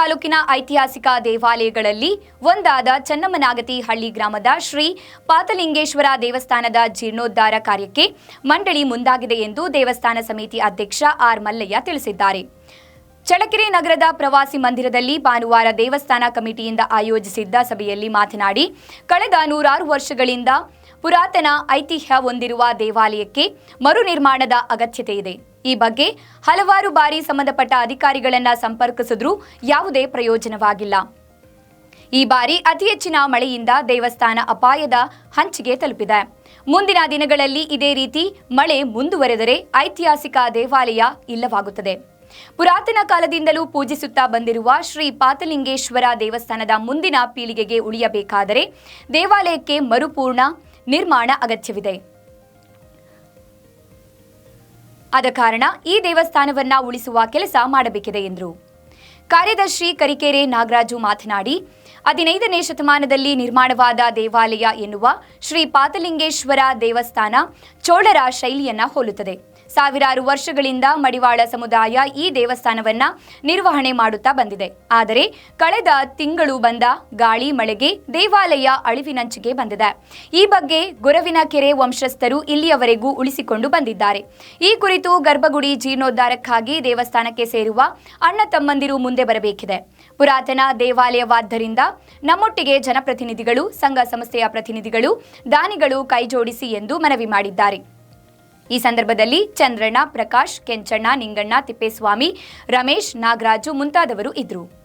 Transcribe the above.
ತಾಲೂಕಿನ ಐತಿಹಾಸಿಕ ದೇವಾಲಯಗಳಲ್ಲಿ ಒಂದಾದ ಚನ್ನಮನಾಗತಿ ಹಳ್ಳಿ ಗ್ರಾಮದ ಶ್ರೀ ಪಾತಲಿಂಗೇಶ್ವರ ದೇವಸ್ಥಾನದ ಜೀರ್ಣೋದ್ಧಾರ ಕಾರ್ಯಕ್ಕೆ ಮಂಡಳಿ ಮುಂದಾಗಿದೆ ಎಂದು ದೇವಸ್ಥಾನ ಸಮಿತಿ ಅಧ್ಯಕ್ಷ ಆರ್ ಮಲ್ಲಯ್ಯ ತಿಳಿಸಿದ್ದಾರೆ. ಚಳ್ಳಕೆರೆ ನಗರದ ಪ್ರವಾಸಿ ಮಂದಿರದಲ್ಲಿ ಭಾನುವಾರ ದೇವಸ್ಥಾನ ಕಮಿಟಿಯಿಂದ ಆಯೋಜಿಸಿದ್ದ ಸಭೆಯಲ್ಲಿ ಮಾತನಾಡಿ, ಕಳೆದ ನೂರಾರು ವರ್ಷಗಳಿಂದ ಪುರಾತನ ಐತಿಹ್ಯ ಹೊಂದಿರುವ ದೇವಾಲಯಕ್ಕೆ ಮರು ನಿರ್ಮಾಣದ ಅಗತ್ಯತೆ ಇದೆ. ಈ ಬಗ್ಗೆ ಹಲವಾರು ಬಾರಿ ಸಂಬಂಧಪಟ್ಟ ಅಧಿಕಾರಿಗಳನ್ನ ಸಂಪರ್ಕಿಸಿದ್ರೂ ಯಾವುದೇ ಪ್ರಯೋಜನವಾಗಿಲ್ಲ. ಈ ಬಾರಿ ಅತಿ ಹೆಚ್ಚಿನ ಮಳೆಯಿಂದ ದೇವಸ್ಥಾನ ಅಪಾಯದ ಹಂಚಿಗೆ ತಲುಪಿದೆ. ಮುಂದಿನ ದಿನಗಳಲ್ಲಿ ಇದೇ ರೀತಿ ಮಳೆ ಮುಂದುವರೆದರೆ ಐತಿಹಾಸಿಕ ದೇವಾಲಯ ಇಲ್ಲವಾಗುತ್ತದೆ. ಪುರಾತನ ಕಾಲದಿಂದಲೂ ಪೂಜಿಸುತ್ತಾ ಬಂದಿರುವ ಶ್ರೀ ಪಾತಲಿಂಗೇಶ್ವರ ದೇವಸ್ಥಾನದ ಮುಂದಿನ ಪೀಳಿಗೆಗೆ ಉಳಿಯಬೇಕಾದರೆ ದೇವಾಲಯಕ್ಕೆ ಮರುಪೂರ್ಣ ನಿರ್ಮಾಣ ಅಗತ್ಯವಿದೆ. ಆದ ಕಾರಣ ಈ ದೇವಸ್ಥಾನವನ್ನ ಉಳಿಸುವ ಕೆಲಸ ಮಾಡಬೇಕಿದೆ ಎಂದರು. ಕಾರ್ಯದರ್ಶಿ ಕರಿಕೆರೆ ನಾಗರಾಜು ಮಾತನಾಡಿ, ಹದಿನೈದನೇ ಶತಮಾನದಲ್ಲಿ ನಿರ್ಮಾಣವಾದ ದೇವಾಲಯ ಎನ್ನುವ ಶ್ರೀ ಪಾತಲಿಂಗೇಶ್ವರ ದೇವಸ್ಥಾನ ಚೋಳರ ಶೈಲಿಯನ್ನ ಹೋಲುತ್ತದೆ. ಸಾವಿರಾರು ವರ್ಷಗಳಿಂದ ಮಡಿವಾಳ ಸಮುದಾಯ ಈ ದೇವಸ್ಥಾನವನ್ನ ನಿರ್ವಹಣೆ ಮಾಡುತ್ತಾ ಬಂದಿದೆ. ಆದರೆ, ಕಳೆದ ತಿಂಗಳು ಬಂದ ಗಾಳಿ ಮಳೆಗೆ ದೇವಾಲಯ ಅಳಿವಿನಂಚಿಗೆ ಬಂದಿದೆ. ಈ ಬಗ್ಗೆ ಗೊರವಿನ ಕೆರೆ ವಂಶಸ್ಥರು ಇಲ್ಲಿಯವರೆಗೂ ಉಳಿಸಿಕೊಂಡು ಬಂದಿದ್ದಾರೆ. ಈ ಕುರಿತು ಗರ್ಭಗುಡಿ ಜೀರ್ಣೋದ್ಧಾರಕ್ಕಾಗಿ ದೇವಸ್ಥಾನಕ್ಕೆ ಸೇರುವ ಅಣ್ಣ ತಮ್ಮಂದಿರು ಮುಂದೆ ಬರಬೇಕಿದೆ. ಪುರಾತನ ದೇವಾಲಯವಾದ್ದರಿಂದ ನಮ್ಮೊಟ್ಟಿಗೆ ಜನಪ್ರತಿನಿಧಿಗಳು, ಸಂಘ ಸಂಸ್ಥೆಯ ಪ್ರತಿನಿಧಿಗಳು, ದಾನಿಗಳು ಕೈಜೋಡಿಸಿ ಎಂದು ಮನವಿ ಮಾಡಿದ್ದಾರೆ. ಈ ಸಂದರ್ಭದಲ್ಲಿ ಚಂದ್ರಣ್ಣ, ಪ್ರಕಾಶ್, ಕೆಂಚಣ್ಣ, ನಿಂಗಣ್ಣ, ತಿಪ್ಪೇಸ್ವಾಮಿ, ರಮೇಶ್, ನಾಗರಾಜು ಮುಂತಾದವರು ಇದ್ದರು.